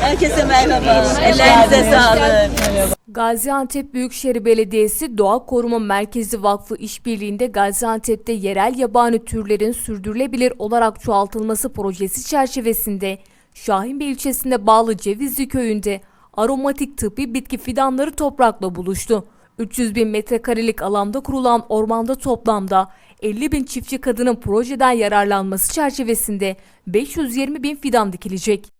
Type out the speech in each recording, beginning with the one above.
Herkese merhaba. Ellerinize sağlık. Gaziantep Büyükşehir Belediyesi Doğa Koruma Merkezi Vakfı işbirliğinde Gaziantep'te yerel yabani türlerin sürdürülebilir olarak çoğaltılması projesi çerçevesinde Şahinbey ilçesinde bağlı Cevizli köyünde aromatik tıbbi bitki fidanları toprakla buluştu. 300 bin metrekarelik alanda kurulan ormanda toplamda 50 bin çiftçi kadının projeden yararlanması çerçevesinde 520 bin fidan dikilecek.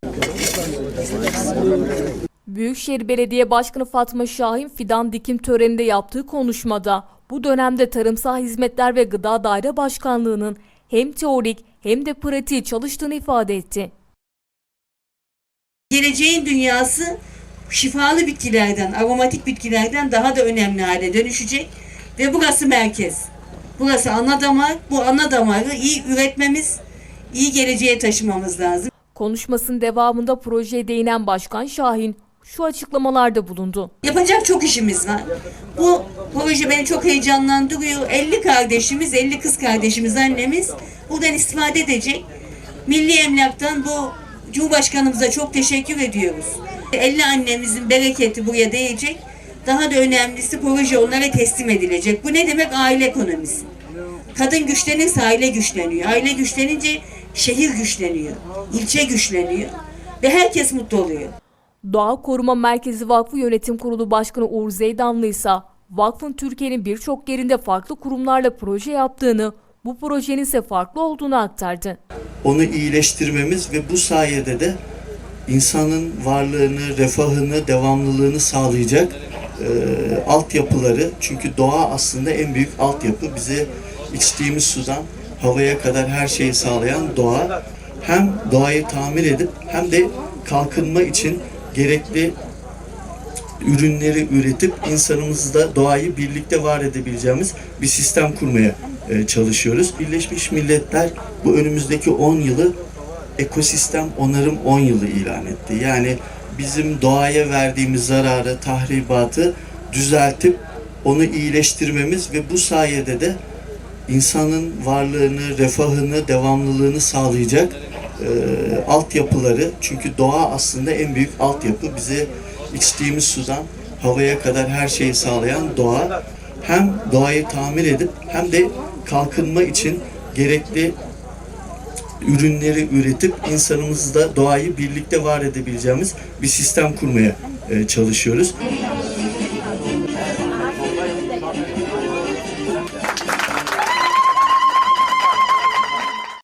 Büyükşehir Belediye Başkanı Fatma Şahin fidan dikim töreninde yaptığı konuşmada bu dönemde Tarımsal Hizmetler ve Gıda Daire Başkanlığı'nın hem teorik hem de pratiği çalıştığını ifade etti. geleceğin dünyası şifalı bitkilerden, aromatik bitkilerden daha da önemli hale dönüşecek ve burası merkez. Burası ana damar. Bu ana damarı iyi üretmemiz, iyi geleceğe taşımamız lazım. Konuşmasının devamında projeye değinen Başkan Şahin şu açıklamalarda bulundu. Yapacak çok işimiz var. Bu proje beni çok heyecanlandırıyor. 50 kardeşimiz, 50 kız kardeşimiz, annemiz buradan istifade edecek. Milli Emlak'tan bu Cumhurbaşkanımıza çok teşekkür ediyoruz. 50 annemizin bereketi buraya değecek. Daha da önemlisi proje onlara teslim edilecek. Bu ne demek? Aile ekonomisi. Kadın güçlenirse aile güçleniyor. Aile güçlenince şehir güçleniyor. ilçe güçleniyor. Ve herkes mutlu oluyor. Doğa Koruma Merkezi Vakfı Yönetim Kurulu Başkanı Uğur Zeydanlı ise vakfın Türkiye'nin birçok yerinde farklı kurumlarla proje yaptığını, bu projenin ise farklı olduğunu aktardı. onu iyileştirmemiz ve bu sayede de insanın varlığını, refahını, devamlılığını sağlayacak e, altyapıları. Çünkü doğa aslında en büyük altyapı. Bize içtiğimiz sudan havaya kadar her şeyi sağlayan doğa. Hem doğayı tamir edip hem de kalkınma için gerekli ürünleri üretip insanımızla doğayı birlikte var edebileceğimiz bir sistem kurmaya e, çalışıyoruz. Birleşmiş Milletler bu önümüzdeki 10 yılı ekosistem onarım 10 yılı ilan etti. Yani bizim doğaya verdiğimiz zararı, tahribatı düzeltip onu iyileştirmemiz ve bu sayede de insanın varlığını, refahını, devamlılığını sağlayacak e, altyapıları. Çünkü doğa aslında en büyük altyapı. Bize içtiğimiz sudan havaya kadar her şeyi sağlayan doğa. Hem doğayı tamir edip hem de kalkınma için gerekli ürünleri üretip insanımızla doğayı birlikte var edebileceğimiz bir sistem kurmaya e, çalışıyoruz.